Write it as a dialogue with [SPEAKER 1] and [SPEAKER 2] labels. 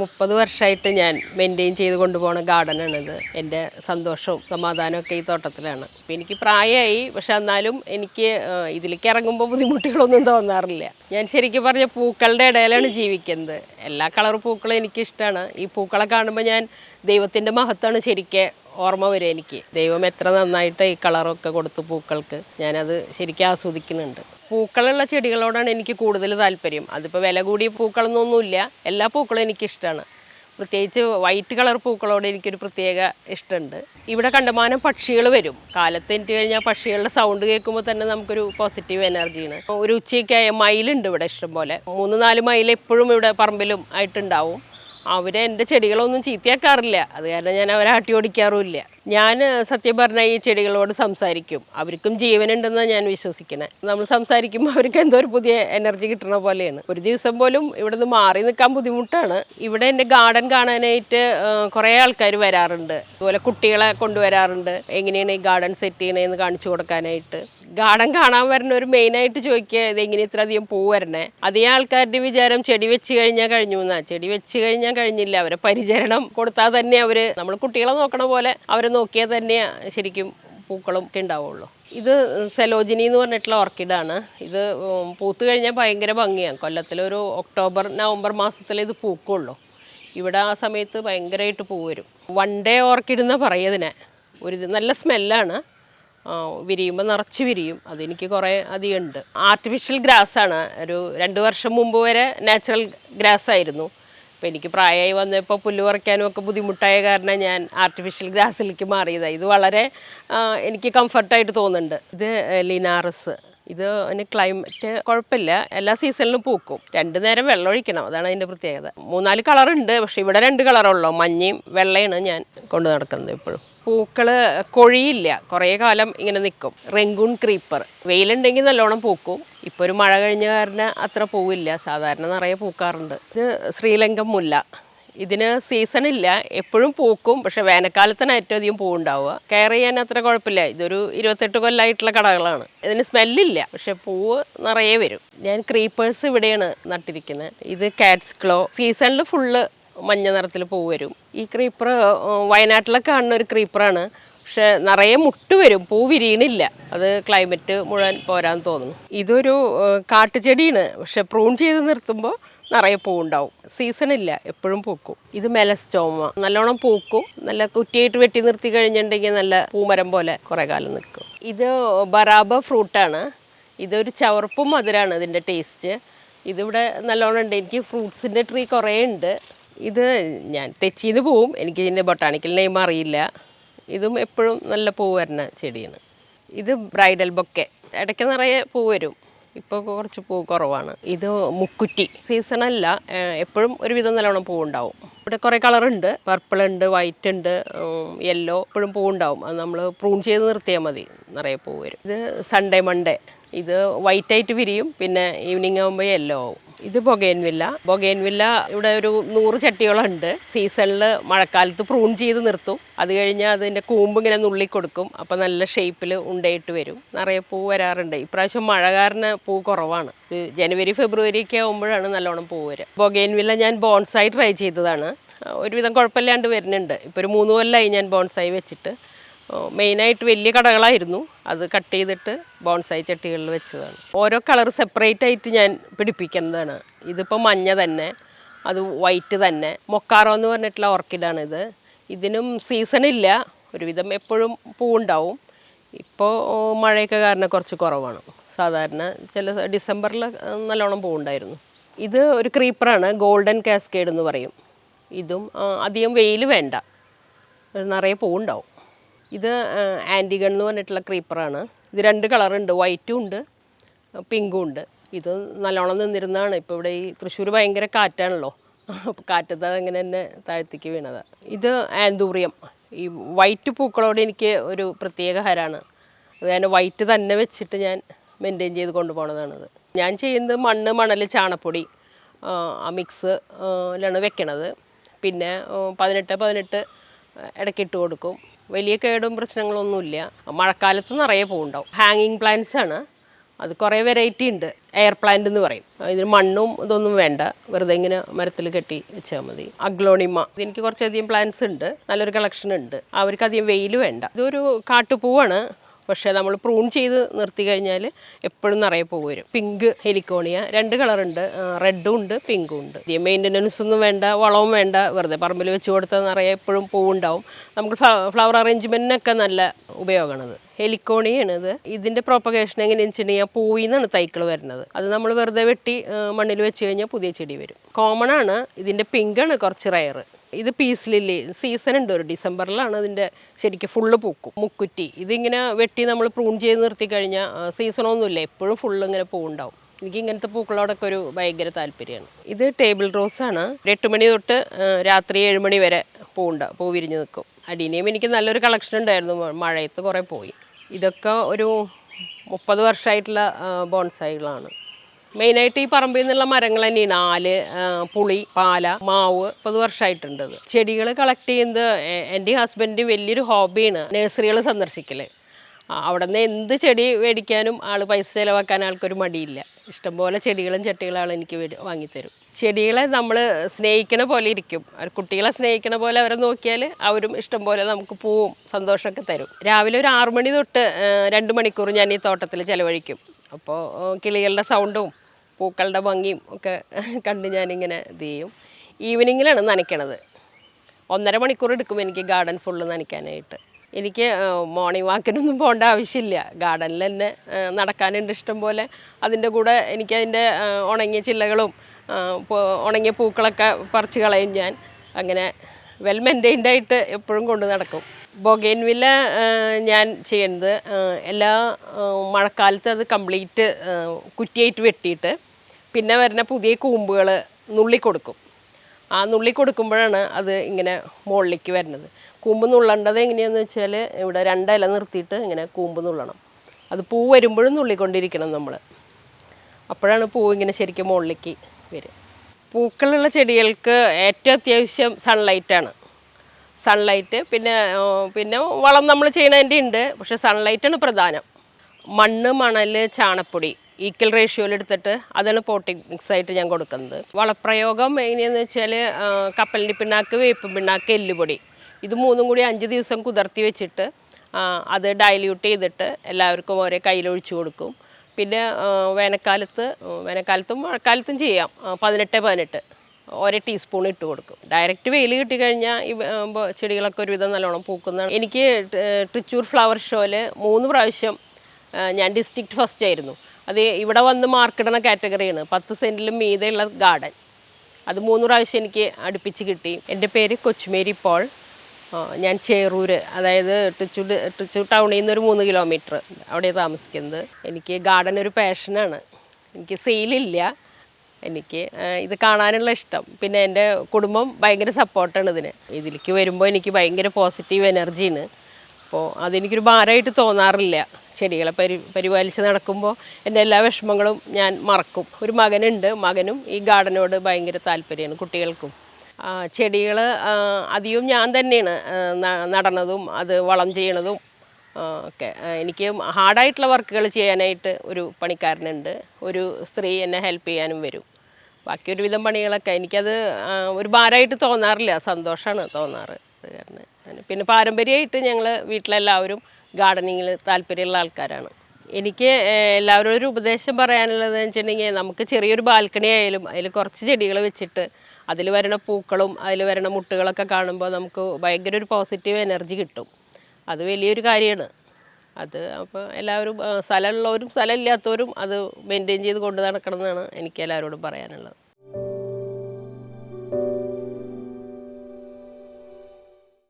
[SPEAKER 1] മുപ്പത് വർഷമായിട്ട് ഞാൻ മെയിന്റെയിൻ ചെയ്ത് കൊണ്ടുപോകുന്ന ഗാർഡനാണിത് എന്റെ സന്തോഷവും സമാധാനവും ഒക്കെ ഈ തോട്ടത്തിലാണ്. ഇപ്പം എനിക്ക് പ്രായമായി പക്ഷെ എന്നാലും എനിക്ക് ഇതിലേക്ക് ഇറങ്ങുമ്പോൾ ബുദ്ധിമുട്ടുകളൊന്നും തോന്നാറില്ല. ഞാൻ ശരിക്കും പറഞ്ഞ പൂക്കളുടെ ഇടയിലാണ് ജീവിക്കുന്നത്. എല്ലാ കളർ പൂക്കളും എനിക്കിഷ്ടമാണ്. ഈ പൂക്കളെ കാണുമ്പോൾ ഞാൻ ദൈവത്തിന്റെ മഹത്വമാണ് ശരിക്കും ഓർമ്മ വരും എനിക്ക്. ദൈവം എത്ര നന്നായിട്ട് ഈ കളറൊക്കെ കൊടുത്തു പൂക്കൾക്ക്. ഞാനത് ശരിക്കും ആസ്വദിക്കുന്നുണ്ട്. പൂക്കളുള്ള ചെടികളോടാണ് എനിക്ക് കൂടുതൽ താല്പര്യം. അതിപ്പോൾ വില കൂടിയ പൂക്കളൊന്നൊന്നുമില്ല എല്ലാ പൂക്കളും എനിക്കിഷ്ടമാണ് പ്രത്യേകിച്ച് വൈറ്റ് കളർ പൂക്കളോട് എനിക്കൊരു പ്രത്യേക ഇഷ്ടമുണ്ട്. ഇവിടെ കണ്ടമാനം പക്ഷികൾ വരും. കാലത്ത് എനിക്ക് കഴിഞ്ഞാൽ പക്ഷികളുടെ സൗണ്ട് കേൾക്കുമ്പോൾ തന്നെ നമുക്കൊരു പോസിറ്റീവ് എനർജിയാണ് ഒരു ഉച്ചയൊക്കെ ആയ മയിലുണ്ട് ഇവിടെ ഇഷ്ടംപോലെ. മൂന്ന് നാല് മയിൽ എപ്പോഴും ഇവിടെ പറമ്പിലും ആയിട്ടുണ്ടാവും. അവരെ എന്റെ ചെടികളൊന്നും ചീത്തയാക്കാറില്ല. അത് കാരണം ഞാൻ അവരെ ആട്ടി ഓടിക്കാറുമില്ല. ഞാൻ സത്യം പറഞ്ഞാൽ ഈ ചെടികളോട് സംസാരിക്കും. അവർക്കും ജീവനുണ്ടെന്നാണ് ഞാൻ വിശ്വസിക്കണേ. നമ്മൾ സംസാരിക്കുമ്പോൾ അവർക്ക് എന്തോ ഒരു പുതിയ എനർജി കിട്ടണ പോലെയാണ്. ഒരു ദിവസം പോലും ഇവിടെ നിന്ന് മാറി നിൽക്കാൻ ബുദ്ധിമുട്ടാണ്. ഇവിടെ എന്റെ ഗാർഡൻ കാണാനായിട്ട് കുറേ ആൾക്കാർ വരാറുണ്ട്. അതുപോലെ കുട്ടികളെ കൊണ്ടുവരാറുണ്ട്. എങ്ങനെയാണ് ഈ ഗാർഡൻ സെറ്റ് ചെയ്യണേന്ന് കാണിച്ചു കൊടുക്കാനായിട്ട്. ഗാർഡൻ കാണാൻ വരുന്ന ഒരു മെയിനായിട്ട് ചോദിക്കുക ഇത് എങ്ങനെ ഇത്ര അധികം പൂ വരണേ? അതേ ആൾക്കാരുടെ വിചാരം ചെടി വെച്ച് കഴിഞ്ഞാൽ കഴിഞ്ഞു എന്നാ. ചെടി വെച്ച് കഴിഞ്ഞാൽ കഴിഞ്ഞില്ല. അവരെ പരിചരണം കൊടുത്താൽ തന്നെ അവർ നമ്മൾ കുട്ടികളെ നോക്കണ പോലെ അവരെ നോക്കിയാൽ തന്നെ ശരിക്കും പൂക്കളും ഒക്കെ ഉണ്ടാവുള്ളൂ. ഇത് സെലോജിനി എന്ന് പറഞ്ഞിട്ടുള്ള ഓർക്കിഡാണ് ഇത് പൂത്ത് കഴിഞ്ഞാൽ ഭയങ്കര ഭംഗിയാണ് കൊല്ലത്തിലൊരു ഒക്ടോബർ നവംബർ മാസത്തിൽ ഇത് പൂക്കുള്ളൂ. ഇവിടെ ആ സമയത്ത് ഭയങ്കരമായിട്ട് പൂവരും വൺ ഡേ ഓർക്കിഡ് എന്നാണ് പറയുന്നതിനെ ഒരു നല്ല സ്മെല്ലാണ് വിരിയുമ്പോൾ നിറച്ച് വിരിയും. അതെനിക്ക് കുറേ അധികം ഉണ്ട്. ആർട്ടിഫിഷ്യൽ ഗ്രാസ് ആണ്. ഒരു രണ്ട് വർഷം മുമ്പ് വരെ നാച്ചുറൽ ഗ്രാസ് ആയിരുന്നു. അപ്പോൾ എനിക്ക് പ്രായമായി വന്നപ്പോൾ പുല്ല് പറിക്കാനും ഒക്കെ ബുദ്ധിമുട്ടായ കാരണം ഞാൻ ആർട്ടിഫിഷ്യൽ ഗ്രാസിലേക്ക് മാറിയതാണ് ഇത് വളരെ എനിക്ക് കംഫർട്ടായിട്ട് തോന്നുന്നുണ്ട്. ഇത് ലിനാറസ് ഇത് അതിന് ക്ലൈമറ്റ് കുഴപ്പമില്ല എല്ലാ സീസണിലും പൂക്കും. രണ്ട് നേരം വെള്ളം ഒഴിക്കണം. അതാണ് അതിന്റെ പ്രത്യേകത. മൂന്നാൽ കളറുണ്ട് പക്ഷേ ഇവിടെ രണ്ട് കളറുള്ളൂ മഞ്ഞയും വെള്ളയാണ് ഞാൻ കൊണ്ടു നടക്കുന്നത് ഇപ്പോഴും പൂക്കൾ കൊഴിയില്ല. കുറേ കാലം ഇങ്ങനെ നിൽക്കും റെങ്കൂൺ ക്രീപ്പർ. വെയിലുണ്ടെങ്കിൽ നല്ലോണം പൂക്കും. ഇപ്പോൾ ഒരു മഴ കഴിഞ്ഞ കാരണം അത്ര പൂവില്ല. സാധാരണ നിറയെ പൂക്കാറുണ്ട്. ഇത് ശ്രീലങ്കൻ മുല്ല. ഇതിന് സീസൺ ഇല്ല. എപ്പോഴും പൂക്കും. പക്ഷെ വേനൽക്കാലത്താണ് ഏറ്റവും അധികം പൂവുണ്ടാവുക. കെയർ ചെയ്യാൻ അത്ര കുഴപ്പമില്ല. ഇതൊരു ഇരുപത്തെട്ട് കൊല്ലായിട്ടുള്ള കടകളാണ്. ഇതിന് സ്മെല്ലില്ല. പക്ഷെ പൂവ് നിറയെ വരും. ഞാൻ ക്രീപ്പേഴ്സ് ഇവിടെയാണ് നട്ടിരിക്കുന്നത്. ഇത് കാറ്റ്സ് ക്ലോ. സീസണിൽ ഫുള്ള് മഞ്ഞ നിറത്തിൽ പൂ വരും. ഈ ക്രീപ്പർ വയനാട്ടിലൊക്കെ കാണുന്ന ഒരു ക്രീപ്പറാണ് പക്ഷെ നിറയെ മുട്ട് വരും പൂ വിരിയണില്ല. അത് ക്ലൈമറ്റ് മുഴുവൻ പോരാന്ന് തോന്നുന്നു. ഇതൊരു കാട്ടുചെടിയാണ്. പക്ഷെ പ്രൂൺ ചെയ്ത് നിർത്തുമ്പോൾ നിറയെ പൂവുണ്ടാവും സീസൺ ഇല്ല എപ്പോഴും പൂക്കും. ഇത് മെലസ്റ്റോമ നല്ലോണം പൂക്കും. നല്ല കുറ്റിയായിട്ട് വെട്ടി നിർത്തി കഴിഞ്ഞിട്ടുണ്ടെങ്കിൽ നല്ല പൂമരം പോലെ കുറേ കാലം നിൽക്കും. ഇത് ബറാബ ഫ്രൂട്ടാണ് ഇതൊരു ചവർപ്പും മധുരമാണ് ഇതിന്റെ ടേസ്റ്റ് ഇതിവിടെ നല്ലോണം ഉണ്ട്. എനിക്ക് ഫ്രൂട്ട്സിന്റെ ട്രീ കുറേ ഉണ്ട്. ഇത് ഞാൻ തെച്ചിന്ന് പോവും. എനിക്ക് ഇതിന്റെ ബൊട്ടാണിക്കൽ നെയിം അറിയില്ല. ഇതും എപ്പോഴും നല്ല പൂ വരുന്ന ചെടിയാണ്. ഇത് ബ്രൈഡൽ ബൊക്കെ ഇടയ്ക്ക് നിറയെ പൂ വരും. ഇപ്പോൾ കുറച്ച് പൂ കുറവാണ്. ഇത് മുക്കുറ്റി. സീസണല്ല എപ്പോഴും ഒരുവിധം നല്ലോണം പൂ ഉണ്ടാവും ഇവിടെ കുറേ കളറുണ്ട് പർപ്പിൾ ഉണ്ട് വൈറ്റ് ഉണ്ട് യെല്ലോ എപ്പോഴും പൂ ഉണ്ടാവും അത് നമ്മൾ പ്രൂൺ ചെയ്ത് നിർത്തിയാൽ മതി. നിറയെ പൂ വരും. ഇത് സൺഡേ മൺഡേ ഇത് വൈറ്റ് ആയിട്ട് വിരിയും. പിന്നെ ഈവനിങ് ആകുമ്പോൾ യെല്ലോ ആവും. ഇത് ബൊഗേൻവില്ല ബൊഗേൻവില്ല ഇവിടെ ഒരു നൂറ് ചട്ടിയോളം ഉണ്ട് സീസണിൽ മഴക്കാലത്ത് പ്രൂൺ ചെയ്ത് നിർത്തും. അത് കഴിഞ്ഞാൽ അതിന്റെ കൂമ്പ് ഇങ്ങനെ നുള്ളി കൊടുക്കും അപ്പോൾ നല്ല ഷേപ്പിൽ ഉണ്ടയിട്ട് വരും. നിറയെ പൂ വരാറുണ്ട്. ഇപ്രാവശ്യം മഴ കാരണം പൂ കുറവാണ്. ഒരു ജനുവരി ഫെബ്രുവരി ഒക്കെ ആകുമ്പോഴാണ് നല്ലോണം പൂ വരിക ബൊഗേൻവില്ല ഞാൻ ബോൺസായി ട്രൈ ചെയ്തതാണ്. ഒരുവിധം കുഴപ്പമില്ലാണ്ട് വരുന്നുണ്ട്. ഇപ്പോൾ ഒരു മൂന്ന് കൊല്ലമായി ഞാൻ ബോൺസായി വെച്ചിട്ട്. മെയിനായിട്ട് വലിയ കടകളായിരുന്നു. അത് കട്ട് ചെയ്തിട്ട് ബോൺസായി ചട്ടികളിൽ വെച്ചതാണ്. ഓരോ കളർ സെപ്പറേറ്റ് ആയിട്ട് ഞാൻ പിടിപ്പിക്കുന്നതാണ്. ഇതിപ്പോൾ മഞ്ഞ തന്നെ അത് വൈറ്റ് തന്നെ. മൊക്കാറോ എന്ന് പറഞ്ഞിട്ടുള്ള ഓർക്കിഡാണ് ഇത്. ഇതിനും സീസൺ ഇല്ല. ഒരുവിധം എപ്പോഴും പൂവുണ്ടാവും. ഇപ്പോൾ മഴയൊക്കെ കാരണം കുറച്ച് കുറവാണ്. സാധാരണ ചില ഡിസംബറിൽ നല്ലോണം പൂവുണ്ടായിരുന്നു. ഇത് ഒരു ക്രീപ്പറാണ് ഗോൾഡൻ കാസ്കേഡ് എന്ന് പറയും. ഇതും അധികം വെയിൽ വേണ്ട. നിറയെ പൂവുണ്ടാവും. ഇത് ആന്റിഗൺ എന്ന് പറഞ്ഞിട്ടുള്ള ക്രീപ്പറാണ്. ഇത് രണ്ട് കളറുണ്ട് വൈറ്റും ഉണ്ട് പിങ്കും ഉണ്ട്. ഇത് നല്ലോണം നിന്നിരുന്നതാണ്. ഇപ്പോൾ ഇവിടെ ഈ തൃശ്ശൂർ ഭയങ്കര കാറ്റാണല്ലോ. അപ്പോൾ കാറ്റത്ത് അതങ്ങനെ തന്നെ താഴ്ത്തിക്ക് വീണതാണ് ഇത് ആന്തൂറിയം. ഈ വൈറ്റ് പൂക്കളോട് എനിക്ക് ഒരു പ്രത്യേക ഹരാണ്. അത് കാരണം വൈറ്റ് തന്നെ വെച്ചിട്ട് ഞാൻ മെയിന്റെയിൻ ചെയ്ത് കൊണ്ടുപോകണതാണത് ഞാൻ ചെയ്യുന്നത് മണ്ണ് മണൽ ചാണപ്പൊടി ആ, മിക്സിലാണ് മിക്സ് ലാണ് വെക്കണത്. പിന്നെ പതിനെട്ട് പതിനെട്ട് ഇടയ്ക്ക് ഇട്ട് കൊടുക്കും. വലിയ കേടും പ്രശ്നങ്ങളൊന്നുമില്ല മഴക്കാലത്ത് നിറയെ പൂവുണ്ടാവും. ഹാങ്ങിങ് പ്ലാന്റ്സ് ആണ്. അത് കുറേ വെറൈറ്റി ഉണ്ട്. എയർ പ്ലാന്റ് എന്ന് പറയും. ഇതിന് മണ്ണും ഇതൊന്നും വേണ്ട. വെറുതെ ഇങ്ങനെ മരത്തിൽ കെട്ടി വെച്ചാൽ മതി. അഗ്ലോണിമ എനിക്ക് കുറച്ചധികം പ്ലാന്റ്സ് ഉണ്ട്. നല്ലൊരു കളക്ഷൻ ഉണ്ട്. അവർക്ക് അധികം വെയിൽ വേണ്ട. ഇതൊരു കാട്ടുപൂവാണ്. പക്ഷേ നമ്മൾ പ്രൂൺ ചെയ്ത് നിർത്തി കഴിഞ്ഞാൽ എപ്പോഴും നിറയെ പോകും പിങ്ക് ഹെലിക്കോണിയ രണ്ട് കളറുണ്ട് റെഡും ഉണ്ട് പിങ്കും ഉണ്ട്. മെയിന്റനൻസ് ഒന്നും വേണ്ട വളവും വേണ്ട. വെറുതെ പറമ്പിൽ വെച്ച് കൊടുത്താൽ നിറയെ എപ്പോഴും പൂവുണ്ടാവും. നമുക്ക് ഫ്ലവർ അറേഞ്ച്മെന്റിനൊക്കെ നല്ല ഉപയോഗമാണത് ഇത് ഇതിന്റെ പ്രോപ്പഗേഷൻ എങ്ങനെയാണെന്ന് വെച്ചിട്ടുണ്ടെങ്കിൽ പൂവിൽ നിന്നാണ് തൈക്കൾ വരുന്നത്. അത് നമ്മൾ വെറുതെ വെട്ടി മണ്ണിൽ വെച്ച് കഴിഞ്ഞാൽ പുതിയ ചെടി വരും. കോമൺ ആണ്. ഇതിന്റെ പിങ്കാണ് കുറച്ച് റയർ ഇത് പീസ് ലില്ലി സീസൺ ഉണ്ട് ഒരു ഡിസംബറിലാണ് അതിന്റെ ശരിക്കും ഫുള്ള് പൂക്കും. മുക്കുറ്റി ഇതിങ്ങനെ വെട്ടി നമ്മൾ പ്രൂൺ ചെയ്ത് നിർത്തി കഴിഞ്ഞാൽ സീസണൊന്നുമില്ല എപ്പോഴും ഫുള്ള് ഇങ്ങനെ പൂവുണ്ടാവും. എനിക്ക് ഇങ്ങനത്തെ പൂക്കളോടൊക്കെ ഒരു ഭയങ്കര താല്പര്യമാണ്. ഇത് ടേബിൾ റോസ് ആണ്. ഒരു എട്ട് മണി തൊട്ട് രാത്രി ഏഴ് മണി വരെ പൂവുണ്ടാവും പൂ വിരിഞ്ഞ് നിൽക്കും. അടിനെയും എനിക്ക് നല്ലൊരു കളക്ഷൻ ഉണ്ടായിരുന്നു മഴയത്ത് കുറേ പോയി. ഇതൊക്കെ ഒരു മുപ്പത് വർഷമായിട്ടുള്ള ബോൺസായികളാണ്. മെയിനായിട്ട് ഈ പറമ്പിൽ നിന്നുള്ള മരങ്ങൾ തന്നെയാണ് ആൽ പുളി പാല മാവ് മുപ്പത് വർഷമായിട്ടുണ്ട് ഇത്. ചെടികൾ കളക്ട് ചെയ്യുന്നത് എന്റെ ഹസ്ബൻഡ് വലിയൊരു ഹോബിയാണ് നഴ്സറികൾ സന്ദർശിക്കൽ അവിടെ നിന്ന് എന്ത് ചെടി മേടിക്കാനും ആൾ പൈസ ചിലവാക്കാൻ ആൾക്കൊരു മടിയില്ല. ഇഷ്ടംപോലെ ചെടികളും ചട്ടികളും ആൾ എനിക്ക് വാങ്ങിത്തരും. ചെടികളെ നമ്മൾ സ്നേഹിക്കണ പോലെ ഇരിക്കും. കുട്ടികളെ സ്നേഹിക്കണ പോലെ അവരെ നോക്കിയാൽ അവരും ഇഷ്ടംപോലെ നമുക്ക് പൂവും സന്തോഷമൊക്കെ തരും. രാവിലെ ഒരു ആറു മണി തൊട്ട് രണ്ട് മണിക്കൂർ ഞാൻ ഈ തോട്ടത്തിൽ ചിലവഴിക്കും. അപ്പോൾ കിളികളുടെ സൗണ്ടും പൂക്കളുടെ ഭംഗിയും ഒക്കെ കണ്ട് ഞാനിങ്ങനെ ഇത് ചെയ്യും. ഈവനിങ്ങിലാണ് നനയ്ക്കണത്. ഒന്നര മണിക്കൂർ എടുക്കും എനിക്ക് ഗാർഡൻ ഫുള്ള് നനയ്ക്കാനായിട്ട്. എനിക്ക് മോർണിംഗ് വാക്കിനൊന്നും പോകേണ്ട ആവശ്യമില്ല. ഗാർഡനിൽ തന്നെ നടക്കാനുണ്ട് ഇഷ്ടം പോലെ. അതിന്റെ കൂടെ എനിക്ക് അതിന്റെ ഉണങ്ങിയ ചില്ലകളും ഉണങ്ങിയ പൂക്കളൊക്കെ പറിച്ച് കളയും ഞാൻ. അങ്ങനെ വെൽ മെയിന്റൈൻഡ് ആയിട്ട് എപ്പോഴും കൊണ്ട് നടക്കും. ബൊഗൈൻവില്ല ഞാൻ ചെയ്യുന്നത്. എല്ലാ മഴക്കാലത്ത് അത് കംപ്ലീറ്റ് കുറ്റിയായിട്ട് വെട്ടിയിട്ട് പിന്നെ വരുന്ന പുതിയ കൂമ്പുകൾ നുള്ളി കൊടുക്കും. ആ നുള്ളി കൊടുക്കുമ്പോഴാണ് അത് ഇങ്ങനെ മുകളിലേക്ക് വരുന്നത്. കൂമ്പ് നുള്ളേണ്ടത് എങ്ങനെയാണെന്ന് വെച്ചാൽ ഇവിടെ രണ്ടില നിർത്തിയിട്ട് ഇങ്ങനെ കൂമ്പ് നുള്ളണം. അത് പൂ വരുമ്പോഴും നുള്ളിക്കൊണ്ടിരിക്കണം നമ്മൾ അപ്പോഴാണ് പൂ ഇങ്ങനെ ശരിക്കും മുകളിലേക്ക് വരിക. പൂക്കളുള്ള ചെടികൾക്ക് ഏറ്റവും അത്യാവശ്യം സൺലൈറ്റാണ് സൺലൈറ്റ് പിന്നെ പിന്നെ വളം നമ്മൾ ചെയ്യണതിന്റെ ഉണ്ട് പക്ഷെ സൺലൈറ്റാണ് പ്രധാനം. മണ്ണ് മണൽ ചാണപ്പൊടി ഈക്വൽ റേഷ്യോയിൽ എടുത്തിട്ട് അതാണ് മിക്സ് ആയിട്ട് ഞാൻ കൊടുക്കുന്നത്. വളപ്രയോഗം എങ്ങനെയാണെന്ന് വെച്ചാൽ കപ്പലിന്റെ പിണ്ണാക്ക് വേപ്പ് പിണ്ണാക്ക് എല്ലുപൊടി. ഇത് മൂന്നും കൂടി അഞ്ച് ദിവസം കുതിർത്തി വെച്ചിട്ട് അത് ഡയല്യൂട്ട് ചെയ്തിട്ട് എല്ലാവർക്കും ഓരോ കയ്യിലൊഴിച്ചു കൊടുക്കും. പിന്നെ വേനൽക്കാലത്ത് വേനൽക്കാലത്തും മഴക്കാലത്തും ചെയ്യാം. പതിനെട്ട് പതിനെട്ട്. ഓരോ ടീസ്പൂൺ ഇട്ട് കൊടുക്കും. ഡയറക്റ്റ് വെയിൽ കിട്ടിക്കഴിഞ്ഞാൽ ഈ ചെടികളൊക്കെ ഒരുവിധം നല്ലോണം പൂക്കുന്നതാണ്. എനിക്ക് ട്രിച്ചൂർ ഫ്ലവർ ഷോയിൽ മൂന്ന് പ്രാവശ്യം ഞാൻ ഡിസ്ട്രിക്ട് ഫസ്റ്റ് ആയിരുന്നു. അത് ഇവിടെ വന്ന് മാർക്കിടുന്ന കാറ്റഗറിയാണ് പത്ത് സെന്റിലും മീതെയുള്ള ഗാർഡൻ അത് മൂന്ന് പ്രാവശ്യം എനിക്ക് അടുപ്പിച്ച് കിട്ടി. എന്റെ പേര് കൊച്ചുമേരി പോൾ. ഞാൻ ചേറൂർ അതായത് ട്രിച്ചൂർ ട്രിച്ചൂർ ടൗണിൽ നിന്ന് ഒരു മൂന്ന് കിലോമീറ്റർ അവിടെ താമസിക്കുന്നത്. എനിക്ക് ഗാർഡൻ ഒരു പാഷനാണ് എനിക്ക് സെയിലില്ല എനിക്ക് ഇത് കാണാനുള്ള ഇഷ്ടം. പിന്നെ എന്റെ കുടുംബം ഭയങ്കര സപ്പോർട്ടാണ് ഇതിന്. ഇതിലേക്ക് വരുമ്പോൾ എനിക്ക് ഭയങ്കര പോസിറ്റീവ് എനർജിയാണ് അപ്പോൾ അതെനിക്കൊരു ഭാരമായിട്ട് തോന്നാറില്ല. ചെടികളെ പരി പരിപാലിച്ച് നടക്കുമ്പോൾ എന്റെ എല്ലാ വിഷമങ്ങളും ഞാൻ മറക്കും. ഒരു മകനുണ്ട്. മകനും ഈ ഗാർഡനോട് ഭയങ്കര താല്പര്യമാണ് കുട്ടികൾക്കും. ചെടികൾ അധികവും ഞാൻ തന്നെയാണ് നടണതും അത് വളം ചെയ്യണതും ആ, എനിക്ക് ഹാർഡായിട്ടുള്ള വർക്കുകൾ ചെയ്യാനായിട്ട് ഒരു പണിക്കാരനുണ്ട്. ഒരു സ്ത്രീ എന്നെ ഹെൽപ്പ് ചെയ്യാനും വരും. ബാക്കി ഒരുവിധം പണികളൊക്കെ എനിക്കത് ഒരു ഭാരമായിട്ട് തോന്നാറില്ല. സന്തോഷമാണ് തോന്നാറ്. അത് കാരണം പിന്നെ പാരമ്പര്യമായിട്ട് ഞങ്ങൾ വീട്ടിലെല്ലാവരും ഗാർഡനിങ്ങിൽ താല്പര്യമുള്ള ആൾക്കാരാണ്. എനിക്ക് എല്ലാവരും ഒരു ഉപദേശം പറയാനുള്ളത് വെച്ചിട്ടുണ്ടെങ്കിൽ നമുക്ക് ചെറിയൊരു ബാൽക്കണി ആയാലും അതിൽ കുറച്ച് ചെടികൾ വെച്ചിട്ട് അതിൽ വരണ പൂക്കളും അതിൽ വരണ മുട്ടുകളൊക്കെ കാണുമ്പോൾ നമുക്ക് ഭയങ്കര ഒരു പോസിറ്റീവ് എനർജി കിട്ടും. അത് വലിയൊരു കാര്യമാണ്. അത് അപ്പോൾ എല്ലാവരും സ്ഥലമുള്ളവരും സ്ഥലമില്ലാത്തവരും അത് മെയിന്റെയിൻ ചെയ്ത് കൊണ്ട് നടക്കണം എന്നാണ് എനിക്ക് എല്ലാവരോടും പറയാനുള്ളത്.